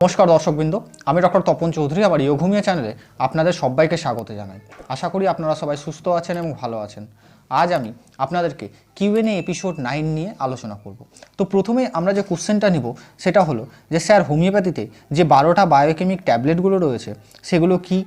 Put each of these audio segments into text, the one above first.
নমস্কার দর্শকবৃন্দ, আমি ডক্টর তপন চৌধুরী আবার ইয়োঘুমিয়া চ্যানেলে আপনাদের সবাইকে স্বাগত জানাই। আশা করি আপনারা সবাই সুস্থ আছেন এবং ভালো আছেন। আজ আমি আপনাদেরকে কিউএনএ এপিসোড নাইন নিয়ে আলোচনা করব। তো প্রথমে আমরা যে কোশ্চেনটা নিব, সেটা হলো যে স্যার হোমিওপ্যাথিতে যে বারোটা বায়োকেমিক ট্যাবলেটগুলো রয়েছে, সেগুলো কি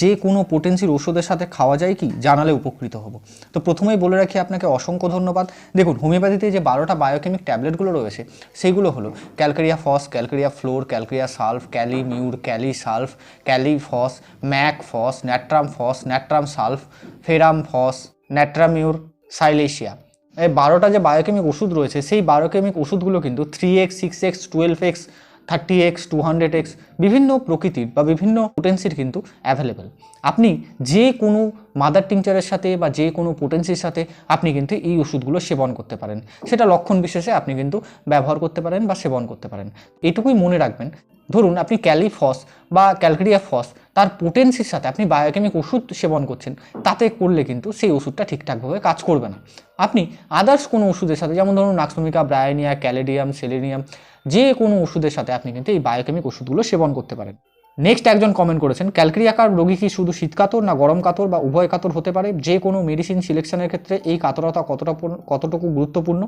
যে কোনো পোটেন্সির ওষুধের সাথে খাওয়া যায় কি? জানালে উপকৃত হব। তো প্রথমেই বলে রাখি আপনাকে অসংখ্য ধন্যবাদ। দেখুন, হোমিওপ্যাথিতে যে বারোটা বায়োকেমিক ট্যাবলেটগুলো রয়েছে, সেইগুলো হলো calcarea phos, calcarea fluor, calcarea sulph, kali mur, kali sulph, kali phos, mag phos, natrum phos, natrum sulph, ferrum phos natrum mur silicea. এই বারোটা যে বায়োকেমিক ওষুধ রয়েছে, সেই বায়োকেমিক ওষুধগুলো কিন্তু three X six X twelve X thirty X two hundred X বিভিন্ন প্রকৃতির বা বিভিন্ন পোটেন্সির কিন্তু অ্যাভেলেবেল আপনি যে কোনো মাদার টিংচারের সাথে বা যে কোনো পোটেন্সির সাথে আপনি কিন্তু এই ওষুধগুলো সেবন করতে পারেন। সেটা লক্ষণ বিশেষে আপনি কিন্তু ব্যবহার করতে পারেন বা সেবন করতে পারেন। এটুকুই মনে রাখবেন ধরুন আপনি ক্যালিফস বা ক্যালকেরিয়া ফস তার পোটেন্সির সাথে আপনি বায়োকেমিক ওষুধ সেবন করছেন, তাতে করলে কিন্তু সেই ওষুধটা ঠিকঠাকভাবে কাজ করবে না। আপনি আদার্স কোনো ওষুধের সাথে, যেমন ধরুন নাক্সমিকা, ব্রায়ানিয়া, ক্যালেডিয়াম, সেলেনিয়াম, যে কোনো ওষুধের সাথে আপনি কিন্তু এই বায়োকেমিক ওষুধগুলো সেবন করতে পারেন। নেক্সট একজন কমেন্ট করেছেন ক্যালকেরিয়াকার রোগী কি শুধু শীত কাতর না গরম কাতর বা উভয় কাতর হতে পারে? যে কোনো মেডিসিন সিলেকশনের ক্ষেত্রে এই কাতরতা কতটা কতটুকু গুরুত্বপূর্ণ?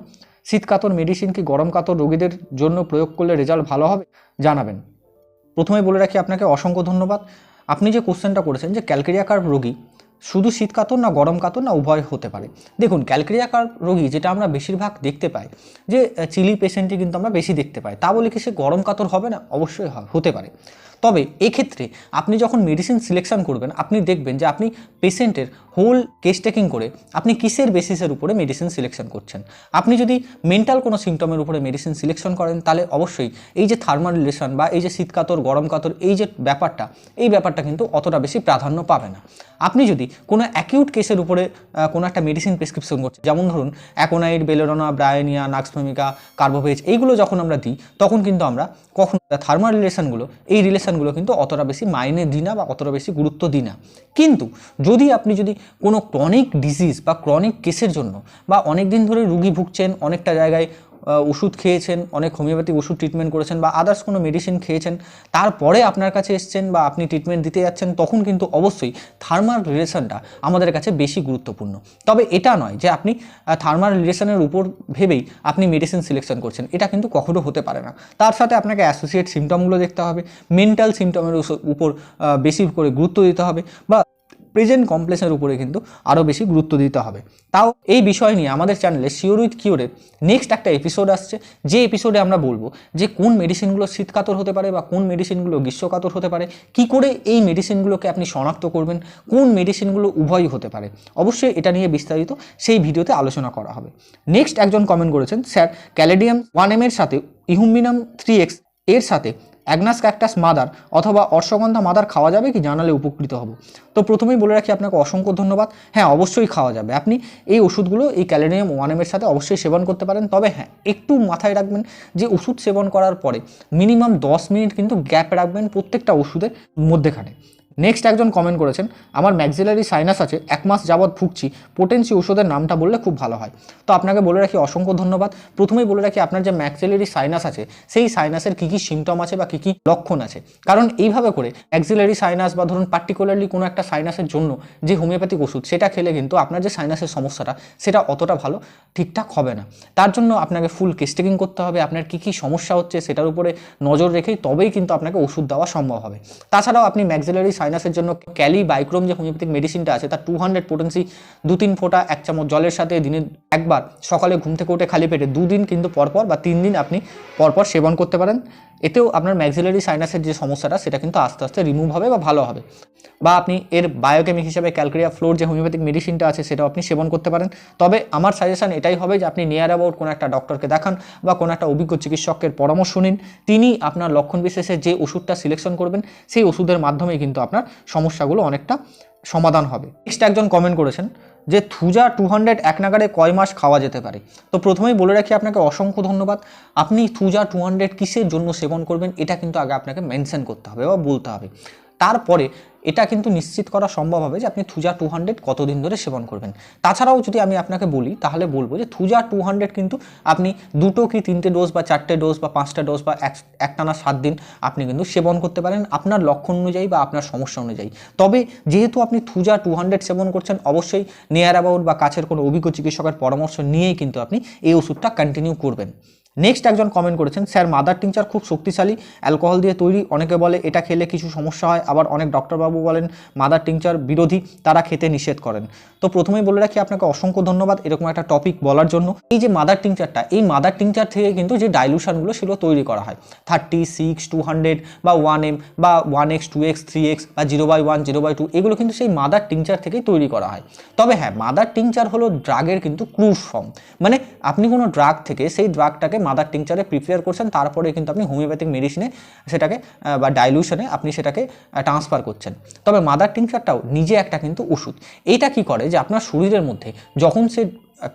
শীত কাতর মেডিসিন কি গরম কাতর রোগীদের জন্য প্রয়োগ করলে রেজাল্ট ভালো হবে? জানাবেন। প্রথমে বলে রাখি আপনাকে অসংখ্য ধন্যবাদ। আপনি যে কোশ্চেনটা করেছেন যে ক্যালকেরিয়াকার রোগী শুধু শীত কাতর না গরম কাতর না উভয় হতে পারে। দেখুন ক্যালকেরিয়াকার রোগী যেটা আমরা বেশিরভাগ দেখতে পাই, যে চিলি পেশেন্টই কিন্তু আমরা বেশি দেখতে পাই। তা বলে কি সে গরম কাতর হবে না? অবশ্যই হতে পারে। তবে এক্ষেত্রে আপনি যখন মেডিসিন সিলেকশন করবেন, আপনি দেখবেন যে আপনি পেশেন্টের হোল কেস টেকিং করে আপনি কিসের বেসিসের উপরে মেডিসিন সিলেকশন করছেন। আপনি যদি মেন্টাল কোনো সিমটমের উপরে মেডিসিন সিলেকশন করেন, তাহলে অবশ্যই এই যে থার্মাল রিলেশন বা এই যে শীত কাতর, গরম কাতর, এই যে ব্যাপারটা, এই ব্যাপারটা কিন্তু অতটা বেশি প্রাধান্য পাবে না। আপনি যদি কোনো অ্যাকিউট কেসের উপরে কোনো একটা মেডিসিন প্রেসক্রিপশন করছেন, যেমন ধরুন অ্যাকোনাইড বেলোরোনা ব্রায়ানিয়া নাক্সভূমিকা কার্বোভেজ এইগুলো যখন আমরা দিই, তখন কিন্তু আমরা কখন থার্মাল রিলেশনগুলো এই রিলেশনগুলো কিন্তু অতটা বেশি মাইনে দিই না বা অতটা বেশি গুরুত্ব দিই না। কিন্তু যদি আপনি যদি কোনো ক্রনিক ডিজিজ বা ক্রনিক কেসের জন্য বা অনেক দিন ধরে রুগী ভুগছেন, অনেকটা জায়গায় ওষুধ খেয়েছেন, অনেক হোমিওপ্যাথিক ওষুধ ট্রিটমেন্ট করেছেন বা আদার্স কোনো মেডিসিন খেয়েছেন, তারপরে আপনার কাছে এসছেন বা আপনি ট্রিটমেন্ট দিতে যাচ্ছেন, তখন কিন্তু অবশ্যই থার্মাল রিলেশনটা আমাদের কাছে বেশি গুরুত্বপূর্ণ। তবে এটা নয় যে আপনি থার্মাল রিলেশনের উপর ভেবেই আপনি মেডিসিন সিলেকশন করছেন, এটা কিন্তু কখনো হতে পারে না। তার সাথে আপনাকে অ্যাসোসিয়েট সিমটমগুলো দেখতে হবে মেন্টাল সিমটমের উপর বেশি করে গুরুত্ব দিতে হবে বা প্রেজেন্ট কমপ্লেক্সের উপরে কিন্তু আরও বেশি গুরুত্ব দিতে হবে। তাও এই বিষয় নিয়ে আমাদের চ্যানেলে শিওর উইথ কিওরের নেক্সট একটা এপিসোড আসছে। যে এপিসোডে আমরা বলব যে কোন মেডিসিনগুলো শীতকাতর হতে পারে বা কোন মেডিসিনগুলো গ্রীষ্মকাতর হতে পারে, কি করে এই মেডিসিনগুলোকে আপনি শনাক্ত করবেন, কোন মেডিসিনগুলো উভয়ই হতে পারে। অবশ্যই এটা নিয়ে বিস্তারিত সেই ভিডিওতে আলোচনা করা হবে। নেক্সট একজন কমেন্ট করেছেন স্যার ক্যালেডিয়াম ওয়ান এম এর সাথে ইহুমিনাম থ্রি এক্সের সাথে অ্যাগনাস ক্যাকটাস মাদার অথবা অশ্বগন্ধা মাদার খাওয়া যাবে কি জানালে উপকৃত হব। তো প্রথমেই বলে রাখি আপনাকে অসংখ্য ধন্যবাদ। হ্যাঁ অবশ্যই খাওয়া যাবে। আপনি এই ওষুধগুলো এই ক্যালেডিয়াম ওয়ান এমের সাথে অবশ্যই সেবন করতে পারেন। তবে হ্যাঁ একটু মাথায় রাখবেন যে ওষুধ সেবন করার পরে মিনিমাম দশ মিনিট কিন্তু গ্যাপ রাখবেন প্রত্যেকটা ওষুধের মধ্যেখানে। নেক্সট একজন কমেন্ট করেছেন, আমার ম্যাক্সিলারি সাইনাস আছে, এক মাস যাবৎ ভুগছি পোটেন্সি ওষুধের নামটা বললে খুব ভালো হয়। তো আপনাকে বলে রাখি অসংখ্য ধন্যবাদ। প্রথমেই বলে রাখি আপনার যে ম্যাক্সিলারি সাইনাস আছে, সেই সাইনাসের কী কী সিমটম আছে বা কী কী লক্ষণ আছে? কারণ এইভাবে করে ম্যাক্সিলারি সাইনাস বা ধরুন পার্টিকুলারলি কোনো একটা সাইনাসের জন্য যে হোমিওপ্যাথিক ওষুধ, সেটা খেলে কিন্তু আপনার যে সাইনাসের সমস্যাটা, সেটা অতটা ভালো ঠিকঠাক হবে না। তার জন্য আপনাকে ফুল কেস্টেকিং করতে হবে, আপনার কী কী সমস্যা হচ্ছে সেটার উপরে নজর রেখেই তবেই কিন্তু আপনাকে ওষুধ দেওয়া সম্ভব হবে। তাছাড়াও আপনি ম্যাক্সিলারি সাইনাসের জন্য ক্যালি বাইক্রোম যে হোমিওপ্যাথিক মেডিসিনটা আছে, তার টু হান্ড্রেড পোটেন্সি দু তিন ফোঁটা, এক চামচ জলের সাথে দিনে একবার সকালে ঘুম থেকে উঠে খালি পেটে দুদিন কিন্তু পরপর বা তিন দিন আপনি পরপর সেবন করতে পারেন। এতেও আপনার ম্যাক্সিলারি সাইনাসের যে সমস্যাটা, সেটা কিন্তু আস্তে আস্তে রিমুভ হবে বা ভালো হবে। বা আপনি এর বায়োকেমিক হিসাবে ক্যালকেরিয়া ফ্লোর যে হোমিওপ্যাথিক মেডিসিনটা আছে, সেটাও আপনি সেবন করতে পারেন। তবে আমার সাজেশান এটাই হবে যে আপনি নিয়ার অ্যাবাউট কোনো একটা ডক্টরকে দেখান বা কোনো একটা অভিজ্ঞ চিকিৎসকের পরামর্শ নিন। তিনি আপনার লক্ষণ বিশেষে যে ওষুধটা সিলেকশন করবেন, সেই ওষুধের মাধ্যমেই কিন্তু আপনার সমস্যাগুলো অনেকটা সমাধান হবে। নেক্সট একজন কমেন্ট করেছেন যে, থুজা টু হান্ড্রেড এক নাগারে কয় মাস খাওয়া যেতে পারে? তো প্রথমেই বলে রাখি আপনাকে অসংখ্য ধন্যবাদ। আপনি থুজা টু হান্ড্রেড কিসের জন্য সেবন করবেন, এটা কিন্তু আগে আপনাকে মেনশন করতে হবে বা বলতে হবে। তারপরে এটা কিন্তু নিশ্চিত করা সম্ভব হবে যে আপনি থুজা টু হান্ড্রেড কতদিন ধরে সেবন করবেন। তাছাড়াও যদি আমি আপনাকে বলি, তাহলে বলব যে থুজা টু হান্ড্রেড কিন্তু আপনি দুটো কি তিনটে ডোজ বা চারটে ডোজ বা পাঁচটা ডোজ বা এক, একটানা সাত দিন আপনি কিন্তু সেবন করতে পারেন। আপনার লক্ষণ অনুযায়ী বা আপনার সমস্যা অনুযায়ী। তবে যেহেতু আপনি থুজা টু হান্ড্রেড সেবন করছেন, অবশ্যই নিয়ার অ্যাবাউট বা কাছের কোনো অভিজ্ঞ চিকিৎসকের পরামর্শ নিয়েই কিন্তু আপনি এই ওষুধটা কন্টিনিউ করবেন। নেক্সট একজন কমেন্ট করেছেন, স্যার মাদার টিংচার খুব শক্তিশালী অ্যালকোহল দিয়ে তৈরি, অনেকে বলে এটা খেলে কিছু সমস্যা হয়। আবার অনেক ডক্টরবাবু বলেন মাদার টিংচার বিরোধী, তারা খেতে নিষেধ করেন। তো প্রথমেই বলে রাখি, আপনাকে অসংখ্য ধন্যবাদ এরকম একটা টপিক বলার জন্য। এই যে মাদার টিংচারটা এই মাদার টিংচার থেকে কিন্তু যে ডাইলুশনগুলো সেগুলো তৈরি করা হয়। থার্টি সিক্স টু হান্ড্রেড বা ওয়ান এম বা one X two X three X বা zero by one zero by two এগুলো কিন্তু সেই মাদার টিংচার থেকেই তৈরি করা হয়। তবে হ্যাঁ মাদার টিংচার হলো ড্রাগের কিন্তু ক্রুজ ফর্ম মানে আপনি কোনো ড্রাগ থেকে সেই ড্রাগটাকে মাদার টিংচারে প্রিপেয়ার করছেন, তারপরে কিন্তু আপনি হোমিওপ্যাথিক মেডিসিনে সেটাকে বা ডাইলিউশনে আপনি সেটাকে ট্রান্সফার করছেন। তবে মাদার টিংচারটাও নিজে একটা কিন্তু ওষুধ। এটা কি করে? যে আপনার শরীরের মধ্যে যখন সে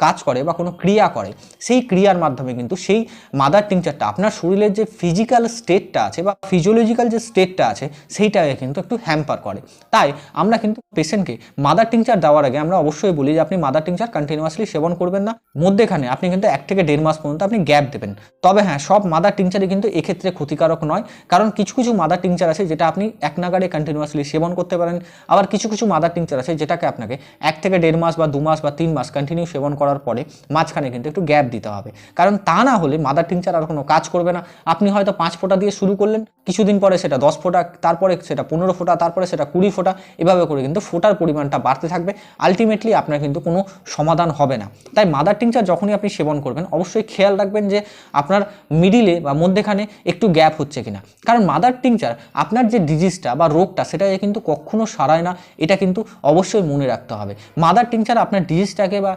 কাজ করে বা কোনো ক্রিয়া করে, সেই ক্রিয়ার মাধ্যমে কিন্তু সেই মাদার টিংচারটা আপনার শরীরের যে ফিজিক্যাল স্টেটটা আছে বা ফিজিওলজিক্যাল যে স্টেটটা আছে, সেইটাকে কিন্তু একটু হ্যাম্পার করে। তাই আমরা কিন্তু পেশেন্টকে মাদার টিংচার দেওয়ার আগে আমরা অবশ্যই বলি যে, আপনি মাদার টিংচার কন্টিনিউয়াসলি সেবন করবেন না। মধ্যেখানে আপনি কিন্তু এক থেকে দেড় মাস পর্যন্ত আপনি গ্যাপ দেবেন। তবে হ্যাঁ সব মাদার টিংচারই কিন্তু এক্ষেত্রে ক্ষতিকারক নয়, কারণ কিছু কিছু মাদার টিংচার আছে যেটা আপনি এক নাগারে কন্টিনিউয়াসলি সেবন করতে পারেন। আবার কিছু কিছু মাদার টিংচার আছে যেটাকে আপনাকে এক থেকে দেড় মাস বা দু মাস বা তিন মাস কন্টিনিউ সেবন করার পরে মাঝখানে কিন্তু একটু গ্যাপ দিতে হবে। কারণ তা না হলে মাদার টিংচার আর কোনো কাজ করবে না। আপনি হয়তো পাঁচ ফোঁটা দিয়ে শুরু করলেন, কিছুদিন পরে সেটা দশ ফোঁটা, তারপরে সেটা পনেরো ফোঁটা, তারপরে সেটা কুড়ি ফোঁটা, এভাবে করে কিন্তু ফোটার পরিমাণটা বাড়তে থাকবে। আলটিমেটলি আপনার কিন্তু কোনো সমাধান হবে না। তাই মাদার টিংচার যখনই আপনি সেবন করবেন, অবশ্যই খেয়াল রাখবেন যে আপনার মিডিলে বা মধ্যেখানে একটু গ্যাপ হচ্ছে কিনা। কারণ মাদার টিংচার আপনার যে ডিজিজটা বা রোগটা, সেটা কিন্তু কখনো সারায় না। এটা কিন্তু অবশ্যই মনে রাখতে হবে। মাদার টিংচার আপনার ডিজিজটাকে বা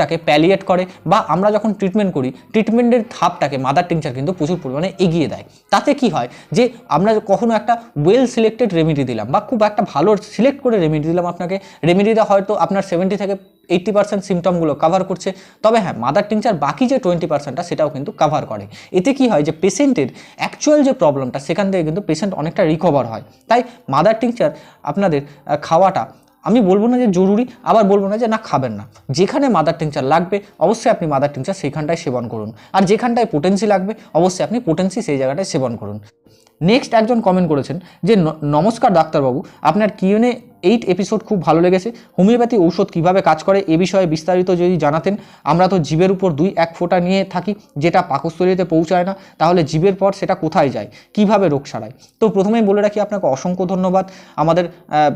রোগটাকে প্যালিয়েট করে বা আমরা যখন ট্রিটমেন্ট করি ট্রিটমেন্টের ধাপটাকে মাদার টিংচার কিন্তু প্রচুর পরিমাণে এগিয়ে দেয়। তাতে কি হয় যে, আমরা কখনো একটা ওয়েল সিলেক্টেড রেমেডি দিলাম বা খুব একটা ভালো সিলেক্ট করে রেমেডি দিলাম আপনাকে। রেমেডিটা হয়তো আপনার সেভেন্টি থেকে এইট্টি পার্সেন্ট সিমটমগুলো কভার করছে। তবে হ্যাঁ মাদার টিংচার বাকি যে টোয়েন্টি পার্সেন্টটা সেটাও কিন্তু কভার করে। এতে কি হয় যে পেশেন্টের অ্যাকচুয়াল যে প্রবলেমটা সেখান থেকে কিন্তু পেশেন্ট অনেকটা রিকভার হয়। তাই মাদার টিংচার আপনাদের খাওয়াটা আমি বলব না যে জরুরি, আবার বলব না যে না, খাবেন না। যেখানে মাদার টিংচার লাগবে, অবশ্যই আপনি মাদার টিংচার সেখানটায় সেবন করুন। আর যেখানটায় পোটেন্সি লাগবে, অবশ্যই আপনি পোটেন্সি সেই জায়গাটায় সেবন করুন। নেক্সট একজন কমেন্ট করেছেন যে নমস্কার ডাক্তারবাবু, আপনার কিউএনএ এইট এপিসোড খুব ভালো লেগেছে। হোমিওপ্যাথি ঔষধ কীভাবে কাজ করে এ বিষয়ে বিস্তারিত যদি জানাতেন, আমরা তো জীবের উপর দুই এক ফোঁটা নিয়ে থাকি, যেটা পাকস্থলীতে পৌঁছায় না, তাহলে জীবের পর সেটা কোথায় যায়? কীভাবে রোগ সারায়? তো প্রথমেই বলে রাখি আপনাকে অসংখ্য ধন্যবাদ আমাদের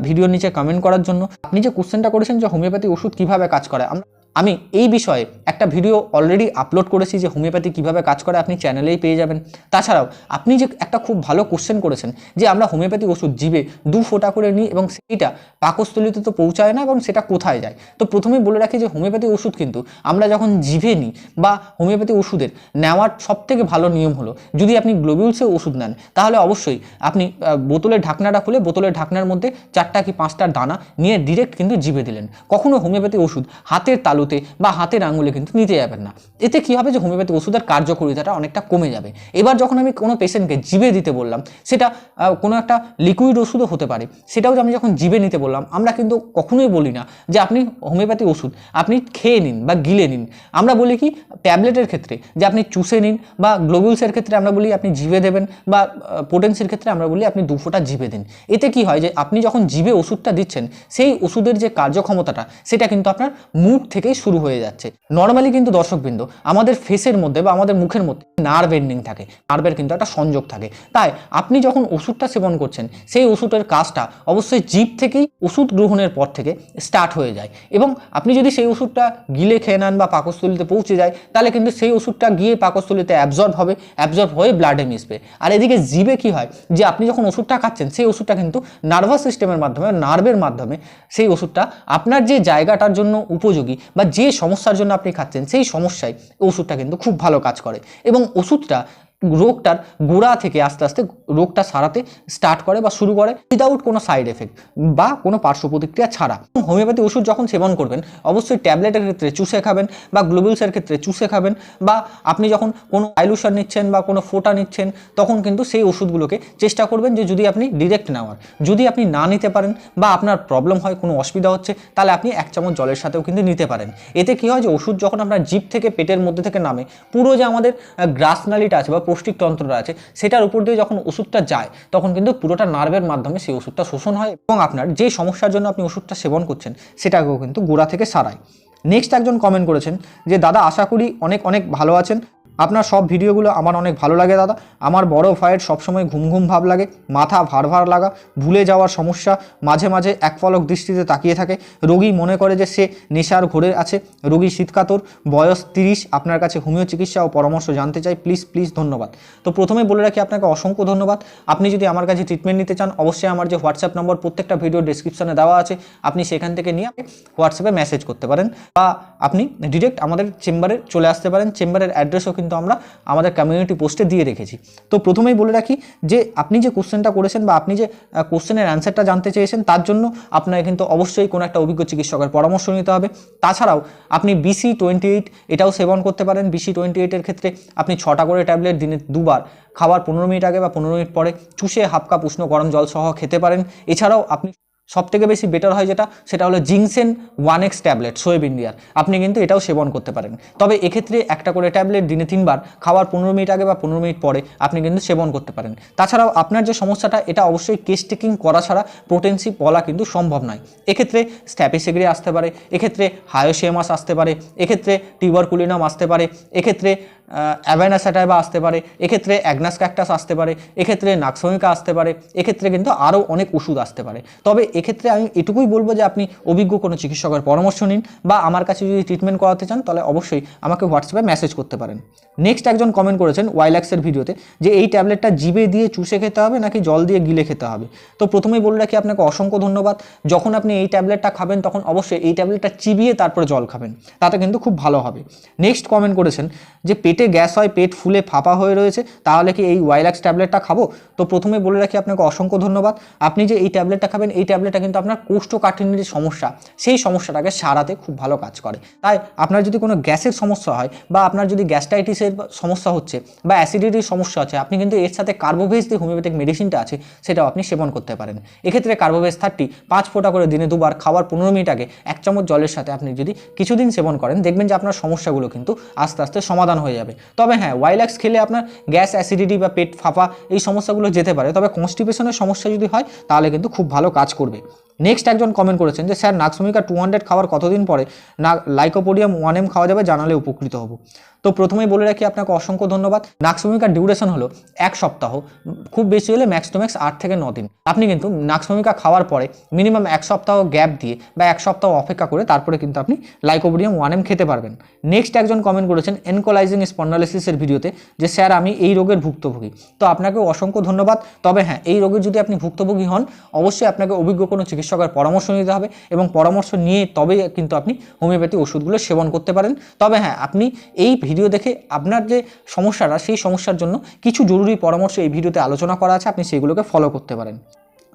ভিডিওর নিচে কমেন্ট করার জন্য। আপনি যে কোশ্চেনটা করেছেন যে হোমিওপ্যাথি ওষুধ কীভাবে কাজ করে, আমরা আমি এই বিষয়ে একটা ভিডিও অলরেডি আপলোড করেছি যে হোমিওপ্যাথি কীভাবে কাজ করে, আপনি চ্যানেলেই পেয়ে যাবেন। তাছাড়াও, আপনি যে একটা খুব ভালো কোশ্চেন করেছেন যে আমরা হোমিওপ্যাথি ওষুধ জীবে দু ফোঁটা করে নিই এবং সেইটা পাকস্থলিতে তো পৌঁছায় না এবং সেটা কোথায় যায়? তো প্রথমেই বলে রাখি যে হোমিওপ্যাথি ওষুধ কিন্তু আমরা যখন জিভে নিই বা হোমিওপ্যাথি ওষুধের নেওয়ার সব থেকে ভালো নিয়ম হলো, যদি আপনি গ্লোবিউলসে ওষুধ নেন, তাহলে অবশ্যই আপনি বোতলের ঢাকনাটা খুলে বোতলের ঢাকনার মধ্যে চারটা কি পাঁচটা দানা নিয়ে ডিরেক্ট কিন্তু জিভে দিলেন। কখনো হোমিওপ্যাথি ওষুধ হাতের তালুতে বা হাতের আঙুলে কিন্তু নিতে যাবেন না। এতে কী হবে যে হোমিওপ্যাথি ওষুধের কার্যকারিতাটা অনেকটা কমে যাবে। এবার যখন আমি কোনো পেশেন্টকে জিভে দিতে বললাম, সেটা কোনো একটা লিকুইড ওষুধও হতে পারে, সেটাও আমি যখন জিভে নিতে বললাম, আমরা কিন্তু কখনোই বলি না যে আপনি হোমিওপ্যাথি ওষুধ, আপনি খেয়ে নিন বা গিলে নিন। আমরা বলি কি, ট্যাবলেটের ক্ষেত্রে, যে আপনি চুষে নিন বা গ্লোবুলসের ক্ষেত্রে আমরা বলি আপনি জিভে দেবেন বা পোটেন্সির ক্ষেত্রে আমরা বলি আপনি দু ফোঁটা জিভে দিন। এতে কি হয় যে আপনি যখন জিভে ওষুধটা দিচ্ছেন, সেই ওষুধের যে কার্যক্ষমতাটা, সেটা কিন্তু আপনার মুখ থেকেই শুরু হয়ে যাচ্ছে। নর্মালি কিন্তু দর্শকবৃন্দ আমাদের ফেসের মধ্যে বা আমাদের মুখের মধ্যে নার্ভ এন্ডিং থাকে। নার্ভের কিন্তু একটা সংযোগ থাকে। তাই আপনি যখন ওষুধটা সেবন করছেন, সেই ওষুধের কাজটা অবশ্যই জীব থেকেই ওষুধ গ্রহণের পর থেকে স্টার্ট হয়ে যায়। এবং আপনি যদি সেই ওষুধটা গিলে খেয়ে নেন বা পাকস্থলিতে পৌঁছে যায়, তাহলে কিন্তু সেই ওষুধটা গিয়ে পাকস্থলিতে অ্যাবজর্ব হবে অ্যাবজর্ব হয়ে ব্লাডে মিশবে। আর এদিকে জিভে কি হয় যে আপনি যখন ওষুধটা খাচ্ছেন, সেই ওষুধটা কিন্তু নার্ভাস সিস্টেমের মাধ্যমে নার্ভের মাধ্যমে সেই ওষুধটা আপনার যে জায়গাটার জন্য উপযোগী বা যে সমস্যার জন্য আপনি খাচ্ছেন, সেই সমস্যায় ওষুধটা কিন্তু খুব ভালো কাজ করে। এবং ওষুধটা রোগটার গোড়া থেকে আস্তে আস্তে রোগটা সারাতে স্টার্ট করে বা শুরু করে উইদাউট কোনো সাইড এফেক্ট বা কোনো পার্শ্ব প্রতিক্রিয়া ছাড়া। হোমিওপ্যাথি ওষুধ যখন সেবন করবেন, অবশ্যই ট্যাবলেটের ক্ষেত্রে চুষে খাবেন বা গ্লোবিলসের ক্ষেত্রে চুষে খাবেন বা আপনি যখন কোনো আইলুশন নিচ্ছেন বা কোনো ফোটা নিচ্ছেন, তখন কিন্তু সেই ওষুধগুলোকে চেষ্টা করবেন যে যদি আপনি ডিরেক্ট নেওয়ার। যদি আপনি না নিতে পারেন বা আপনার প্রবলেম হয়, কোনো অসুবিধা হচ্ছে, তাহলে আপনি এক চামচ জলের সাথেও কিন্তু নিতে পারেন। এতে কী হয় যে ওষুধ যখন আপনার জিভ থেকে, পেটের মধ্যে থেকে নামে, পুরো যে আমাদের গ্রাসনালিটা আছে বা পৌষ্টিক তন্ত্রটা আছে, সেটার উপর দিয়ে যখন ওষুধটা যায়, তখন কিন্তু পুরোটা নার্ভের মাধ্যমে সেই ওষুধটা শোষণ হয় এবং আপনার যে সমস্যার জন্য আপনি ওষুধটা সেবন করছেন, সেটাকেও কিন্তু গোড়া থেকে সারায়। নেক্সট একজন কমেন্ট করেছেন যে, দাদা, আশা করি অনেক অনেক ভালো আছেন। আপনার সব ভিডিওগুলো আমার অনেক ভালো লাগে দাদা। আমার বড় ভাইয়ের সবসময় ঘুম ঘুম ভাব লাগে, মাথা ভার ভার লাগা, ভুলে যাওয়ার সমস্যা, মাঝে মাঝে এক পলক দৃষ্টিতে তাকিয়ে থাকে। রোগী মনে করে যে সে নেশার ঘোরে আছে। রোগী শীতকাতর, বয়স তিরিশ, আপনার কাছে হোমিও চিকিৎসা ও পরামর্শ জানতে চাই, প্লিজ প্লিজ ধন্যবাদ। তো প্রথমে বলে রাখি আপনাকে অসংখ্য ধন্যবাদ। আপনি যদি আমার কাছে ট্রিটমেন্ট নিতে চান, অবশ্যই আমার যে হোয়াটসঅ্যাপ নম্বর প্রত্যেকটা ভিডিও ডিসক্রিপশনে দেওয়া আছে, আপনি সেখান থেকে নিয়ে হোয়াটসঅ্যাপে মেসেজ করতে পারেন বা আপনি ডিরেক্ট আমাদের চেম্বারে চলে আসতে পারেন। চেম্বারের অ্যাড্রেসও কিন্তু আমরা আমাদের কমিউনিটি পোস্টে দিয়ে রেখেছি। তো প্রথমেই বলে রাখি যে, আপনি যে কোশ্চেনটা করেছেন বা আপনি যে কোশ্চেনের অ্যান্সারটা জানতে চেয়েছেন, তার জন্য আপনাকে কিন্তু অবশ্যই কোনো একটা অভিজ্ঞ চিকিৎসকের পরামর্শ নিতে হবে। তাছাড়াও আপনি বিসি টোয়েন্টি এইট এটাও সেবন করতে পারেন। বিসি টোয়েন্টি এইটের ক্ষেত্রে আপনি ছটা করে ট্যাবলেট দিনে দুবার খাবার পনেরো মিনিট আগে বা পনেরো মিনিট পরে চুষে হাফ কাপ উষ্ণ গরম জল সহ খেতে পারেন। এছাড়াও আপনি সব থেকে বেশি বেটার হয় যেটা, সেটা হলো ginseng one X tablet, Schwabe ইন্ডিয়ার। আপনি কিন্তু এটাও সেবন করতে পারেন। তবে এক্ষেত্রে একটা করে ট্যাবলেট দিনে তিনবার, খাওয়ার পনেরো মিনিট আগে বা পনেরো মিনিট পরে আপনি কিন্তু সেবন করতে পারেন। তাছাড়াও আপনার যে সমস্যাটা, এটা অবশ্যই কেস টেকিং করা ছাড়া পোটেন্সি বলা কিন্তু সম্ভব নয়। এক্ষেত্রে স্ট্যাপিসেগ্রি আসতে পারে, এক্ষেত্রে হায়োসিয়ামাস আসতে পারে, এক্ষেত্রে টিউবারকুলিনাম আসতে পারে, এক্ষেত্রে অ্যাভেনাস অ্যাটাইবা আসতে পারে, এক্ষেত্রে অ্যাগনাস ক্যাকটাস আসতে পারে, এক্ষেত্রে নাক্সমিকা আসতে পারে, এক্ষেত্রে কিন্তু আরও অনেক ওষুধ আসতে পারে। তবে এক্ষেত্রে আমি এটুকুই বলব যে আপনি অভিজ্ঞ কোনো চিকিৎসকের পরামর্শ নিন বা আমার কাছে যদি ট্রিটমেন্ট করাতে চান, তাহলে অবশ্যই আমাকে হোয়াটসঅ্যাপে মেসেজ করতে পারেন। নেক্সট একজন কমেন্ট করেছেন ওয়াইল্যাক্সের ভিডিওতে যে এই ট্যাবলেটটা জিবে দিয়ে চুষে খেতে হবে নাকি জল দিয়ে গিলে খেতে হবে? তো প্রথমেই বলে রাখি আপনাকে অসংখ্য ধন্যবাদ। যখন আপনি এই ট্যাবলেটটা খাবেন, তখন অবশ্যই এই ট্যাবলেটটা চিবিয়ে তারপরে জল খাবেন। তাতে কিন্তু খুব ভালো হবে। নেক্সট কমেন্ট করেছেন যে পেটে গ্যাস হয়, পেট ফুলে ফাঁপা হয়ে রয়েছে, তাহলে কি এই ওয়াইল্যাক্স ট্যাবলেটটা খাব? তো প্রথমে বলে রাখি আপনাকে অসংখ্য ধন্যবাদ। আপনি যে এই ট্যাবলেটটা খাবেন, এই ট্যাবলেটটা কিন্তু আপনার কোষ্ঠকাঠিন্যের যে সমস্যা, সেই সমস্যাটাকে সারাতে খুব ভালো কাজ করে। তাই আপনার যদি কোনো গ্যাসের সমস্যা হয় বা আপনার যদি গ্যাস্ট্রাইটিসের সমস্যা হচ্ছে বা অ্যাসিডিটির সমস্যা আছে, আপনি কিন্তু এর সাথে কার্বোভেজ যে হোমিওপ্যাথিক মেডিসিনটা আছে, সেটাও আপনি সেবন করতে পারেন। এক্ষেত্রে কার্বোভেজ থার্টি পাঁচ ফোঁটা করে দিনে দুবার খাওয়ার পনেরো মিনিট আগে এক চামচ জলের সাথে আপনি যদি কিছুদিন সেবন করেন, দেখবেন যে আপনার সমস্যাগুলো কিন্তু আস্তে আস্তে সমাধান হয়ে যাবে। তবে হ্যাঁ ওয়াইল্যাক্স খেলে আপনার গ্যাস অ্যাসিডিটি বা পেট ফাঁপা এই সমস্যাগুলো যেতে পারে। তবে কনস্টিপেশনের সমস্যা যদি হয়, তাহলে কিন্তু খুব ভালো কাজ করবে। নেক্সট একজন কমেন্ট করেছেন যে, স্যার নাক্সমিকা টু হান্ড্রেড খাওয়ার কতদিন পরে? না লাইকোপোডিয়াম ওয়ান এম খাওয়া যাবে, জানালে উপকৃত হব। তো প্রথমেই বলে রাখি আপনাকে অসংখ্য ধন্যবাদ। নাক্সমিকার ডিউরেশন হলো এক সপ্তাহ, খুব বেশি হলে ম্যাক্স টু ম্যাক্স আট থেকে ন দিন। আপনি কিন্তু নাক্সমিকা খাওয়ার পরে মিনিমাম এক সপ্তাহ গ্যাপ দিয়ে বা এক সপ্তাহ অপেক্ষা করে তারপরে কিন্তু আপনি লাইকোপোডিয়াম ওয়ান এম খেতে পারবেন। নেক্সট একজন কমেন্ট করেছেন এনকোলাইজিং স্পন্ডালিসিসের ভিডিওতে যে, স্যার, আমি এই রোগের ভুক্তভোগী। তো আপনাকে অসংখ্য ধন্যবাদ। তবে হ্যাঁ এই রোগের যদি আপনি ভুক্তভোগী হন, অবশ্যই আপনাকে অভিজ্ঞ কোনো চিকিৎসকের পরামর্শ নিতে হবে এবং পরামর্শ নিয়ে তবেই কিন্তু আপনি হোমিওপ্যাথি ওষুধগুলো সেবন করতে পারেন। তবে হ্যাঁ আপনি এই ভিডিও দেখে আপনার যে সমস্যাটা, সেই সমস্যার জন্য কিছু জরুরি পরামর্শ এই ভিডিওতে আলোচনা করা আছে, আপনি সেগুলোকে ফলো করতে পারেন।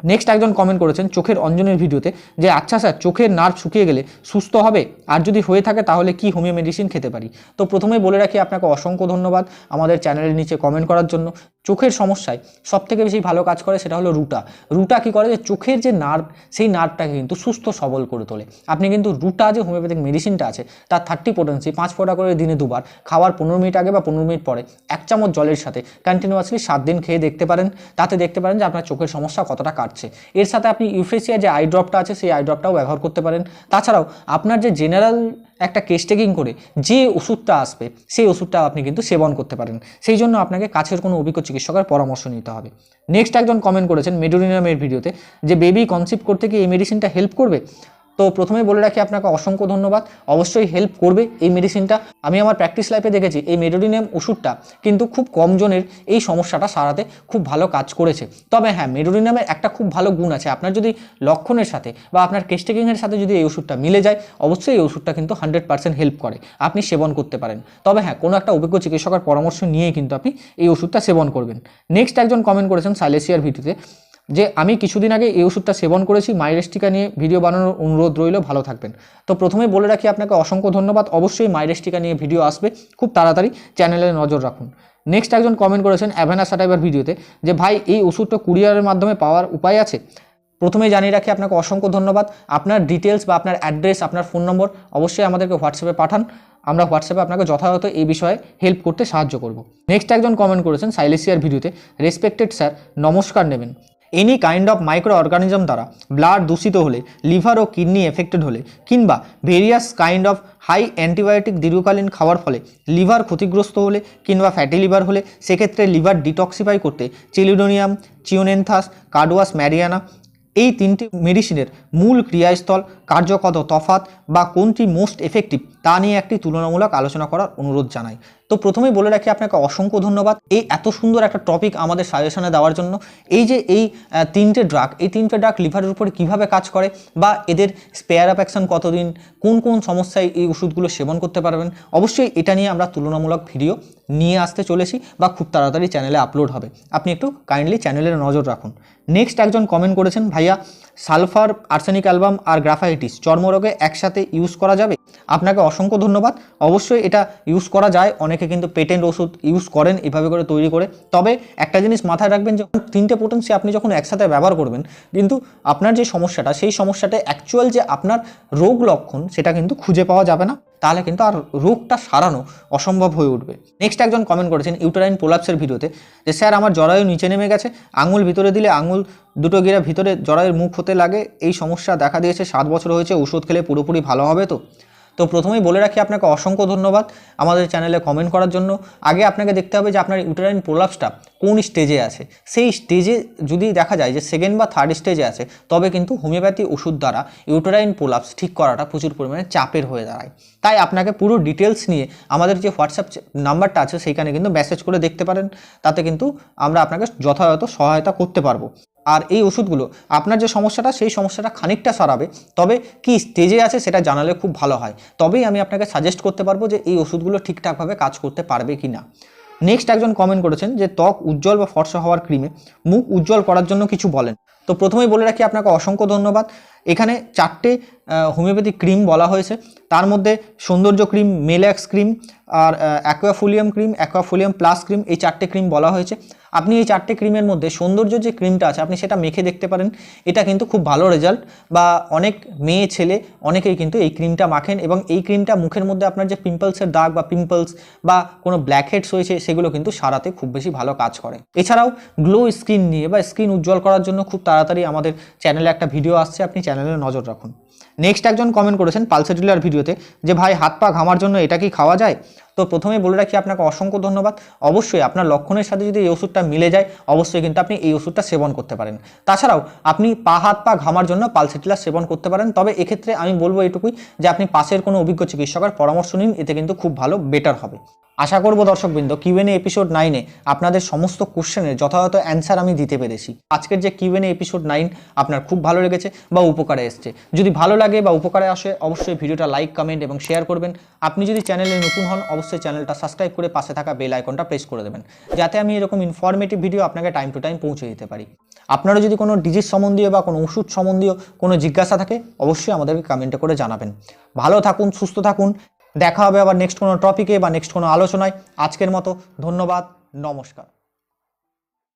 নেক্সট একজন কমেন্ট করেছেন চোখের অঞ্জনের ভিডিওতে যে আচ্ছা স্যার চোখের নার্ভ শুকিয়ে গেলে সুস্থ হবে? আর যদি হয়ে থাকে তাহলে কি হোমিও মেডিসিন খেতে পারি? তো প্রথমে বলে রাখি আপনাকে অসংখ্য ধন্যবাদ আমাদের চ্যানেলের নিচে কমেন্ট করার জন্য। চোখের সমস্যায় সব থেকে বেশি ভালো কাজ করে সেটা হলো রুটা। রুটা কি করে? যে, চোখের যে নার্ভ সেই নার্ভটাকে কিন্তু সুস্থ সবল করে তোলে। আপনি কিন্তু রুটা যে হোমিওপ্যাথিক মেডিসিনটা আছে, তার থার্টি পোটেন্সি পাঁচ ফোটা করে দিনে দুবার, খাওয়ার পনেরো মিনিট আগে বা পনেরো মিনিট পরে এক চামচ জলের সাথে কন্টিনিউয়াসলি সাত দিন খেয়ে দেখতে পারেন। তাতে দেখতে পারেন যে আপনার চোখের সমস্যা কতটা কাটছে এর সাথে আপনি ইউফেসিয়া যে আইড্রপটা আছে, সেই আইড্রপটাও ব্যবহার করতে পারেন। তাছাড়াও আপনার যে জেনারেল একটা কেস টেকিং করে, যে ওষুধটা আসবে, সেই ওষুধটা আপনি কিন্তু সেবন করতে পারেন। সেই জন্য আপনাকে কাছের কোনো অভিজ্ঞ চিকিৎসকের পরামর্শ নিতে হবে। নেক্সট একজন কমেন্ট করেছেন মেডোরিনামের ভিডিওতে, যে বেবি কনসিপ্ট করতে কি এই মেডিসিনটা হেল্প করবে? তো প্রথমে বলে রাখি আপনাকে অসংখ্য ধন্যবাদ। অবশ্যই হেল্প করবে এই মেডিসিনটা আমি আমার প্র্যাকটিস লাইফে দেখেছি, এই মেডোডিনিয়াম ওষুধটা কিন্তু খুব কম জনের এই সমস্যাটা সারাতে খুব ভালো কাজ করেছে। তবে হ্যাঁ মেডোডিনামের একটা খুব ভালো গুণ আছে। আপনার যদি লক্ষণের সাথে বা আপনার কেস্টেকিংয়ের সাথে যদি এই ওষুধটা মিলে যায়, অবশ্যই এই ওষুধটা কিন্তু হান্ড্রেড পার্সেন্ট হেল্প করে। আপনি সেবন করতে পারেন। তবে হ্যাঁ কোনো একটা অভিজ্ঞ চিকিৎসকের পরামর্শ নিয়েই কিন্তু আপনি এই ওষুধটা সেবন করবেন। নেক্সট একজন কমেন্ট করেছেন সাইলেসিয়ার ভিডিওতে যে আমি কিছুদিন আগে এই ওষুধটা সেবন করেছি মাইরেস্টিকা নিয়ে ভিডিও বানানোর অনুরোধ রইল, ভালো থাকবেন। তো প্রথমে বলে রাখি আপনাকে অসংখ্য ধন্যবাদ, অবশ্যই মাইরেস্টিকা নিয়ে ভিডিও আসবে, খুব তাড়াতাড়ি চ্যানেলে নজর রাখুন। নেক্সট একজন কমেন্ট করেছেন অ্যাভেনা সাটাইবার ভিডিওতে, যে ভাই, এই ওষুধটা কুরিয়ারের মাধ্যমে পাওয়ার উপায় আছে? প্রথমে জানিয়ে রাখি আপনাকে অসংখ্য ধন্যবাদ, আপনার ডিটেলস বা আপনার অ্যাড্রেস আপনার ফোন নম্বর অবশ্যই আমাদেরকে হোয়াটসঅ্যাপে পাঠান, আমরা হোয়াটসঅ্যাপে আপনাকে যথাযথ এই বিষয়ে হেল্প করতে সাহায্য করব। নেক্সট একজন কমেন্ট করেছেন সাইলেসিয়ার ভিডিওতে রেসপেক্টেড স্যার নমস্কার নেবেন। Any kind of micro organism দ্বারা ব্লাড দূষিত হলে লিভার ও কিডনি এফেক্টেড হলে, কিংবা various kind of high antibiotic দীর্ঘকালীন খাওয়ার ফলে লিভার ক্ষতিগ্রস্ত হলে কিংবা ফ্যাটি লিভার হলে, সেক্ষেত্রে লিভার ডিটক্সিফাই করতে চিলিডোনিয়াম চিওনেনথাস কার্ডোয়াস ম্যারিয়ানা এই তিনটি মেডিসিনের মূল ক্রিয়াস্থল, কার্যকত তফাত বা কোনটি মোস্ট এফেক্টিভ তা নিয়ে একটি তুলনামূলক আলোচনা করার অনুরোধ জানাই। তো প্রথমেই বলে রাখি আপনাকে অসংখ্য ধন্যবাদ এই এত সুন্দর একটা টপিক আমাদের সাজেশনে দেওয়ার জন্য। এই যে এই তিনটে ড্রাগ এই তিনটে ড্রাগ লিভারের উপরে কীভাবে কাজ করে বা এদের স্পেয়ার অ্যাকশন কতদিন, কোন কোন সমস্যায় এই ওষুধগুলো সেবন করতে পারবেন, অবশ্যই এটা নিয়ে আমরা তুলনামূলক ভিডিও নিয়ে আসতে চলেছি বা খুব তাড়াতাড়ি চ্যানেলে আপলোড হবে। আপনি একটু কাইন্ডলি চ্যানেলের নজর রাখুন। নেক্সট একজন কমেন্ট করেছেন, ভাইয়া, সালফার আর্সেনিক অ্যালবাম আর গ্রাফাইটিস চর্মরোগে একসাথে ইউজ করা যাবে? আপনাকে অসংখ্য ধন্যবাদ। অবশ্যই এটা ইউজ করা যায়। অনেকে কিন্তু পেটেন্ট ওষুধ ইউজ করেন এভাবে করে তৈরি করে। তবে একটা জিনিস মাথায় রাখবেন যে, তিনটে পোটেন্সি আপনি যখন একসাথে ব্যবহার করবেন, কিন্তু আপনার যে সমস্যাটা, সেই সমস্যাটা অ্যাকচুয়াল যে আপনার রোগ লক্ষণ, সেটা কিন্তু খুঁজে পাওয়া যাবে না। তাহলে কিন্তু আর রোগটা সারানো অসম্ভব হয়ে উঠবে। নেক্সট একজন কমেন্ট করেছেন ইউটারাইন পোলাপসের ভিডিওতে যে, স্যার, আমার জরায়ু নিচে নেমে গেছে। আঙুল ভিতরে দিলে আঙুল দুটো গিরা ভিতরে জরায়ুর মুখ হতে লাগে। এই সমস্যা দেখা দিয়েছে, সাত বছর হয়েছে, ওষুধ খেলে পুরোপুরি ভালো হবে তো? তো প্রথমেই বলে রাখি আপনাকে অসংখ্য ধন্যবাদ আমাদের চ্যানেলে কমেন্ট করার জন্য। আগে আপনাকে দেখতে হবে যে, আপনার ইউটারাইন প্রোলাপসটা কোন স্টেজে আছে? সেই স্টেজে যদি দেখা যায় যে সেকেন্ড বা থার্ড স্টেজে আছে, তবে কিন্তু হোমিওপ্যাথি ওষুধ দ্বারা ইউটোরাইন পোলাপস ঠিক করাটা প্রচুর পরিমাণে চাপের হয়ে দাঁড়ায়। তাই আপনাকে পুরো ডিটেলস নিয়ে আমাদের যে হোয়াটসঅ্যাপ নাম্বারটা আছে, সেইখানে কিন্তু মেসেজ করে দেখতে পারেন। তাতে কিন্তু আমরা আপনাকে যথাযথ সহায়তা করতে পারব। আর এই ওষুধগুলো, আপনার যে সমস্যাটা, সেই সমস্যাটা খানিকটা সারাবে। তবে কি স্টেজে আছে সেটা জানালে খুব ভালো হয়। তবেই আমি আপনাকে সাজেস্ট করতে পারব যে এই ওষুধগুলো ঠিকঠাকভাবে কাজ করতে পারবে কি না নেক্সট একজন কমেন্ট করেছেন যে, ত্বক উজ্জ্বল বা ফর্সা হওয়ার ক্রিমে মুখ উজ্জ্বল করার জন্য কিছু বলেন। তো প্রথমেই বলে রাখি আপনাকে অসংখ্য ধন্যবাদ। এখানে চারটে হোমিওপ্যাথি ক্রিম বলা হয়েছে। তার মধ্যে সৌন্দর্য ক্রিম মেল্যাক্স ক্রিম আর Aquafolium cream Aquafolium plus cream এই চারটে ক্রিম বলা হয়েছে। আপনি এই চারটে ক্রিমের মধ্যে সৌন্দর্য যে ক্রিমটা আছে, আপনি সেটা মেখে দেখতে পারেন। এটা কিন্তু খুব ভালো রেজাল্ট বা অনেক মেয়ে ছেলে অনেকেই কিন্তু এই ক্রিমটা মাখেন এবং এই ক্রিমটা মুখের মধ্যে আপনার যে পিম্পলসের দাগ বা পিম্পলস বা কোনো ব্ল্যাক হেডস হয়েছে সেগুলো কিন্তু সারাতে খুব বেশি ভালো কাজ করে। এছাড়াও গ্লো স্কিন নিয়ে বা স্কিন উজ্জ্বল করার জন্য খুব তাড়াতাড়ি আমাদের চ্যানেলে একটা ভিডিও আসছে, আপনি চ্যানেলে নজর রাখুন। নেক্সট একজন কমেন্ট করেছেন পালসেটুলার ভিডিওতে যে, ভাই, হাত পা ঘামার জন্য এটা কি খাওয়া যায়? তো প্রথমে বলে রাখি আপনাকে অসংখ্য ধন্যবাদ। অবশ্যই আপনার লক্ষণের সাথে যদি এই ওষুধটা মিলে যায়, অবশ্যই কিন্তু আপনি এই ওষুধটা সেবন করতে পারেন। তাছাড়াও আপনি পা, হাত, পা ঘামার জন্য পালসেটিলা সেবন করতে পারেন। তবে এক্ষেত্রে আমি বলব এটুকুই যে আপনি পাশের কোনো অভিজ্ঞ চিকিৎসকের পরামর্শ নিন, এতে কিন্তু খুব ভালো বেটার হবে। আশা করব দর্শকবৃন্দ কিউএনএ এপিসোড নাইনে আপনাদের সমস্ত কোশ্চেনের যথাযথ অ্যান্সার আমি দিতে পেরেছি। আজকের যে কিউএনএ এপিসোড নাইন আপনার খুব ভালো লেগেছে বা উপকারে এসছে। যদি ভালো লাগে বা উপকারে আসে, অবশ্যই ভিডিওটা লাইক কমেন্ট এবং শেয়ার করবেন। আপনি যদি চ্যানেলে নতুন হন, অবশ্যই চ্যানেলটা সাবস্ক্রাইব করে পাশে থাকা বেল আইকনটা প্রেস করে দেবেন। যাতে আমি এরকম ইনফরমেটিভ ভিডিও আপনাকে টাইম টু টাইম পৌঁছে দিতে পারি। আপনারা যদি কোনো ডিজিজ সম্বন্ধীয় বা কোনো ওষুধ সম্বন্ধীয় কোনো জিজ্ঞাসা থাকে, অবশ্যই আমাদেরকে কমেন্টে করে জানাবেন। ভালো থাকুন, সুস্থ থাকুন। দেখা হবে আবার নেক্সট কোনো টপিকে বা নেক্সট কোনো আলোচনায়। আজকের মতো ধন্যবাদ নমস্কার।